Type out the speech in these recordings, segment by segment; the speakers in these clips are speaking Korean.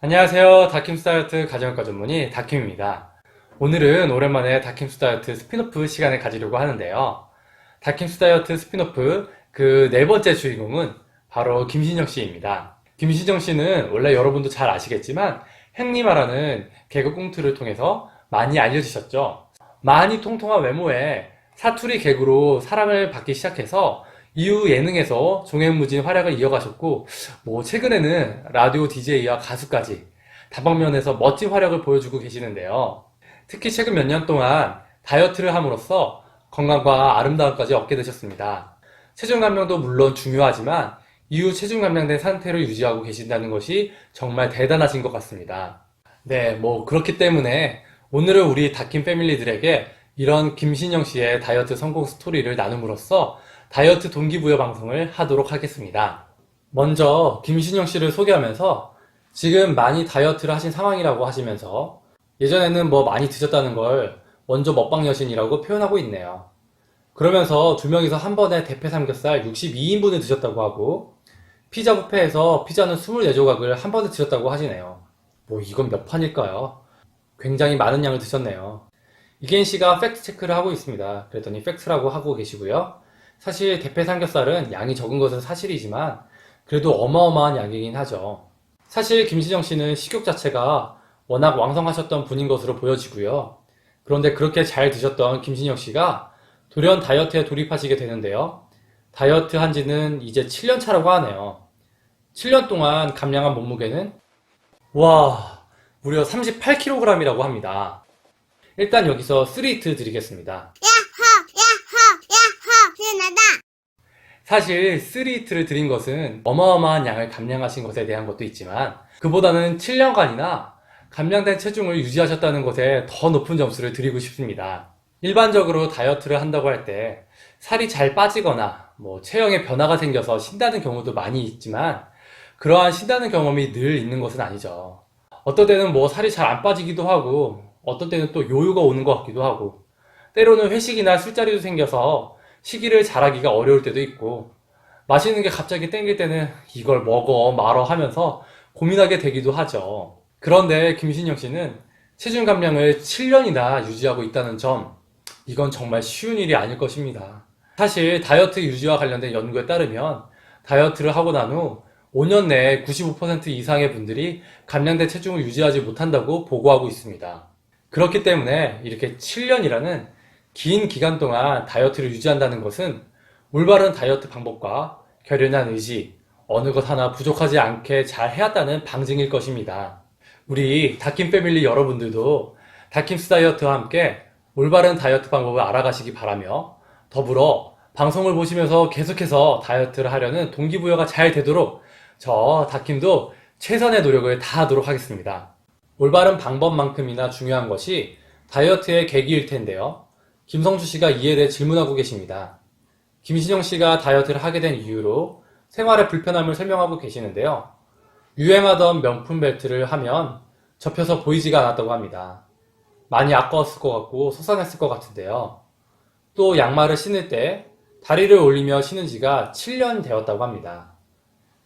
안녕하세요. 다킴스 다이어트 가정학과 전문의 다킴입니다. 오늘은 오랜만에 다킴스 다이어트 스피노프 시간을 가지려고 하는데요. 다킴스 다이어트 스피노프 그 네 번째 주인공은 바로 김신영 씨입니다. 김신영 씨는 원래 여러분도 잘 아시겠지만 행리마라는 개그 꽁트를 통해서 많이 알려지셨죠. 많이 통통한 외모에 사투리 개그로 사랑을 받기 시작해서 이후 예능에서 종횡무진 활약을 이어가셨고 뭐 최근에는 라디오 DJ와 가수까지 다방면에서 멋진 활약을 보여주고 계시는데요. 특히 최근 몇 년 동안 다이어트를 함으로써 건강과 아름다움까지 얻게 되셨습니다. 체중 감량도 물론 중요하지만 이후 체중 감량된 상태를 유지하고 계신다는 것이 정말 대단하신 것 같습니다. 네, 뭐 그렇기 때문에 오늘은 우리 다킴 패밀리들에게 이런 김신영 씨의 다이어트 성공 스토리를 나눔으로써 다이어트 동기부여 방송을 하도록 하겠습니다. 먼저 김신영 씨를 소개하면서 지금 많이 다이어트를 하신 상황이라고 하시면서 예전에는 뭐 많이 드셨다는 걸 먼저 먹방 여신이라고 표현하고 있네요. 그러면서 두 명이서 한 번에 대패 삼겹살 62인분을 드셨다고 하고 피자 뷔페에서 피자는 24조각을 한 번에 드셨다고 하시네요. 뭐 이건 몇 판일까요? 굉장히 많은 양을 드셨네요. 이계인 씨가 팩트 체크를 하고 있습니다. 그랬더니 팩트라고 하고 계시고요. 사실 대패 삼겹살은 양이 적은 것은 사실이지만 그래도 어마어마한 양이긴 하죠. 사실 김신영 씨는 식욕 자체가 워낙 왕성하셨던 분인 것으로 보여지고요. 그런데 그렇게 잘 드셨던 김신영 씨가 돌연 다이어트에 돌입하시게 되는데요. 다이어트 한 지는 이제 7년 차라고 하네요. 7년 동안 감량한 몸무게는 와 무려 38kg이라고 합니다. 일단 여기서 3히트 드리겠습니다. 신나다. 사실 3히트를 드린 것은 어마어마한 양을 감량하신 것에 대한 것도 있지만 그보다는 7년간이나 감량된 체중을 유지하셨다는 것에 더 높은 점수를 드리고 싶습니다. 일반적으로 다이어트를 한다고 할 때 살이 잘 빠지거나 뭐 체형에 변화가 생겨서 신다는 경우도 많이 있지만 그러한 신다는 경험이 늘 있는 것은 아니죠. 어떤 때는 뭐 살이 잘 안 빠지기도 하고 어떤 때는 또 요요가 오는 것 같기도 하고 때로는 회식이나 술자리도 생겨서 식이를 잘하기가 어려울 때도 있고 맛있는 게 갑자기 땡길 때는 이걸 먹어 말어 하면서 고민하게 되기도 하죠. 그런데 김신영 씨는 체중 감량을 7년이나 유지하고 있다는 점 이건 정말 쉬운 일이 아닐 것입니다. 사실 다이어트 유지와 관련된 연구에 따르면 다이어트를 하고 난 후 5년 내에 95% 이상의 분들이 감량된 체중을 유지하지 못한다고 보고하고 있습니다. 그렇기 때문에 이렇게 7년이라는 긴 기간 동안 다이어트를 유지한다는 것은 올바른 다이어트 방법과 결연한 의지, 어느 것 하나 부족하지 않게 잘 해왔다는 방증일 것입니다. 우리 다킴 패밀리 여러분들도 다킴스 다이어트와 함께 올바른 다이어트 방법을 알아가시기 바라며 더불어 방송을 보시면서 계속해서 다이어트를 하려는 동기부여가 잘 되도록 저 다킴도 최선의 노력을 다하도록 하겠습니다. 올바른 방법만큼이나 중요한 것이 다이어트의 계기일 텐데요. 김성주 씨가 이에 대해 질문하고 계십니다. 김신영 씨가 다이어트를 하게 된 이유로 생활의 불편함을 설명하고 계시는데요. 유행하던 명품 벨트를 하면 접혀서 보이지가 않았다고 합니다. 많이 아까웠을 것 같고 속상했을 것 같은데요. 또 양말을 신을 때 다리를 올리며 신은 지가 7년 되었다고 합니다.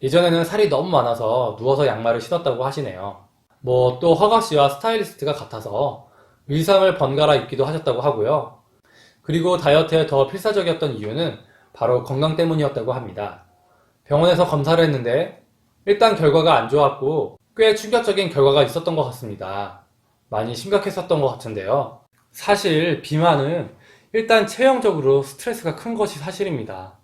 예전에는 살이 너무 많아서 누워서 양말을 신었다고 하시네요. 뭐 또 허가 씨와 스타일리스트가 같아서 의상을 번갈아 입기도 하셨다고 하고요. 그리고 다이어트에 더 필사적이었던 이유는 바로 건강 때문이었다고 합니다. 병원에서 검사를 했는데 일단 결과가 안 좋았고 꽤 충격적인 결과가 있었던 것 같습니다. 많이 심각했었던 것 같은데요. 사실 비만은 일단 체형적으로 스트레스가 큰 것이 사실입니다.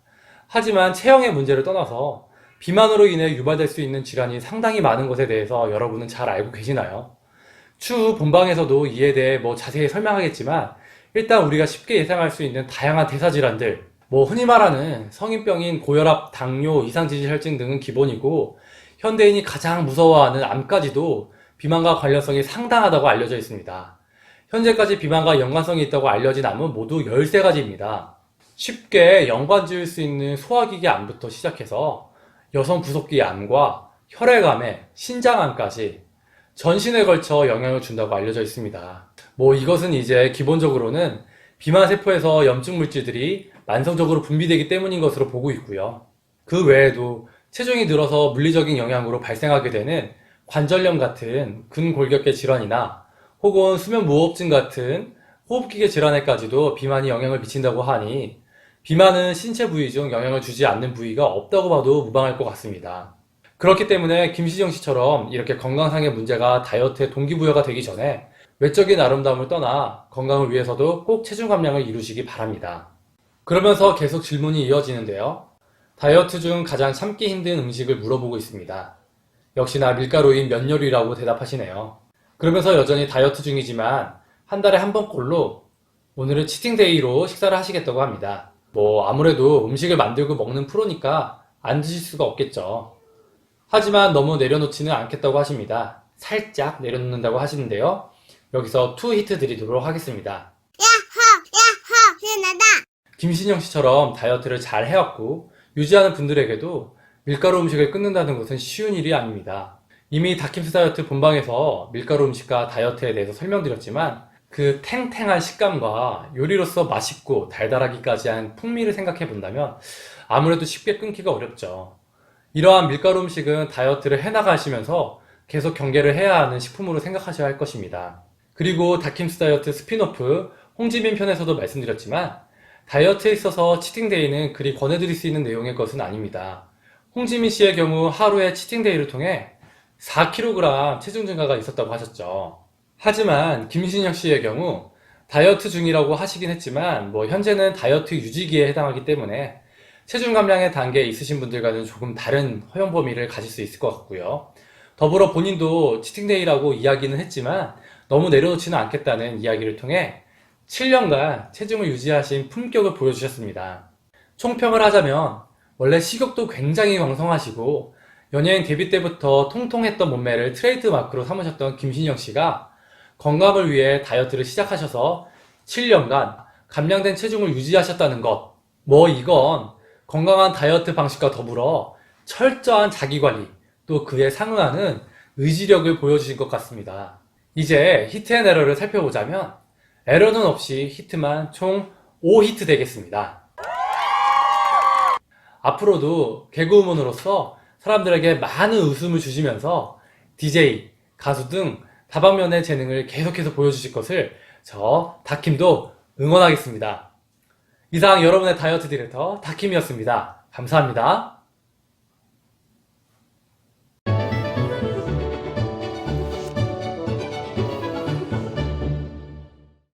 하지만 체형의 문제를 떠나서 비만으로 인해 유발될 수 있는 질환이 상당히 많은 것에 대해서 여러분은 잘 알고 계시나요? 추후 본방에서도 이에 대해 뭐 자세히 설명하겠지만 일단 우리가 쉽게 예상할 수 있는 다양한 대사질환들 뭐 흔히 말하는 성인병인 고혈압, 당뇨, 이상지질혈증 등은 기본이고 현대인이 가장 무서워하는 암까지도 비만과 관련성이 상당하다고 알려져 있습니다. 현재까지 비만과 연관성이 있다고 알려진 암은 모두 13가지입니다. 쉽게 연관 지을 수 있는 소화기계 암부터 시작해서 여성 부속기 암과 혈액암에 신장암까지 전신에 걸쳐 영향을 준다고 알려져 있습니다. 뭐 이것은 이제 기본적으로는 비만 세포에서 염증 물질들이 만성적으로 분비되기 때문인 것으로 보고 있고요. 그 외에도 체중이 늘어서 물리적인 영향으로 발생하게 되는 관절염 같은 근골격계 질환이나 혹은 수면 무호흡증 같은 호흡기계 질환에까지도 비만이 영향을 미친다고 하니 비만은 신체 부위 중 영향을 주지 않는 부위가 없다고 봐도 무방할 것 같습니다. 그렇기 때문에 김시정 씨처럼 이렇게 건강상의 문제가 다이어트의 동기부여가 되기 전에 외적인 아름다움을 떠나 건강을 위해서도 꼭 체중 감량을 이루시기 바랍니다. 그러면서 계속 질문이 이어지는데요. 다이어트 중 가장 참기 힘든 음식을 물어보고 있습니다. 역시나 밀가루인 면 요리라고 대답하시네요. 그러면서 여전히 다이어트 중이지만 한 달에 한 번꼴로 오늘은 치팅데이로 식사를 하시겠다고 합니다. 뭐 아무래도 음식을 만들고 먹는 프로니까 안 드실 수가 없겠죠. 하지만 너무 내려놓지는 않겠다고 하십니다. 살짝 내려놓는다고 하시는데요. 여기서 투 히트 드리도록 하겠습니다. 야호! 신나다! 김신영 씨처럼 다이어트를 잘 해왔고 유지하는 분들에게도 밀가루 음식을 끊는다는 것은 쉬운 일이 아닙니다. 이미 다킴스 다이어트 본방에서 밀가루 음식과 다이어트에 대해서 설명드렸지만 그 탱탱한 식감과 요리로서 맛있고 달달하기까지 한 풍미를 생각해 본다면 아무래도 쉽게 끊기가 어렵죠. 이러한 밀가루 음식은 다이어트를 해나가시면서 계속 경계를 해야 하는 식품으로 생각하셔야 할 것입니다. 그리고 다킴스 다이어트 스피노프 홍지민 편에서도 말씀드렸지만 다이어트에 있어서 치팅데이는 그리 권해드릴 수 있는 내용의 것은 아닙니다. 홍지민 씨의 경우 하루에 치팅데이를 통해 4kg 체중 증가가 있었다고 하셨죠. 하지만 김신영 씨의 경우 다이어트 중이라고 하시긴 했지만 뭐 현재는 다이어트 유지기에 해당하기 때문에 체중 감량의 단계에 있으신 분들과는 조금 다른 허용 범위를 가질 수 있을 것 같고요. 더불어 본인도 치팅데이라고 이야기는 했지만 너무 내려놓지는 않겠다는 이야기를 통해 7년간 체중을 유지하신 품격을 보여주셨습니다. 총평을 하자면 원래 식욕도 굉장히 왕성하시고 연예인 데뷔 때부터 통통했던 몸매를 트레이드 마크로 삼으셨던 김신영 씨가 건강을 위해 다이어트를 시작하셔서 7년간 감량된 체중을 유지하셨다는 것. 뭐 이건 건강한 다이어트 방식과 더불어 철저한 자기관리, 또 그에 상응하는 의지력을 보여주신 것 같습니다. 이제 히트 앤 에러를 살펴보자면 에러는 없이 히트만 총 5히트 되겠습니다. 앞으로도 개그우먼으로서 사람들에게 많은 웃음을 주시면서 DJ, 가수 등 다방면의 재능을 계속해서 보여주실 것을 저 다킴도 응원하겠습니다. 이상 여러분의 다이어트 디렉터 다킴이었습니다. 감사합니다.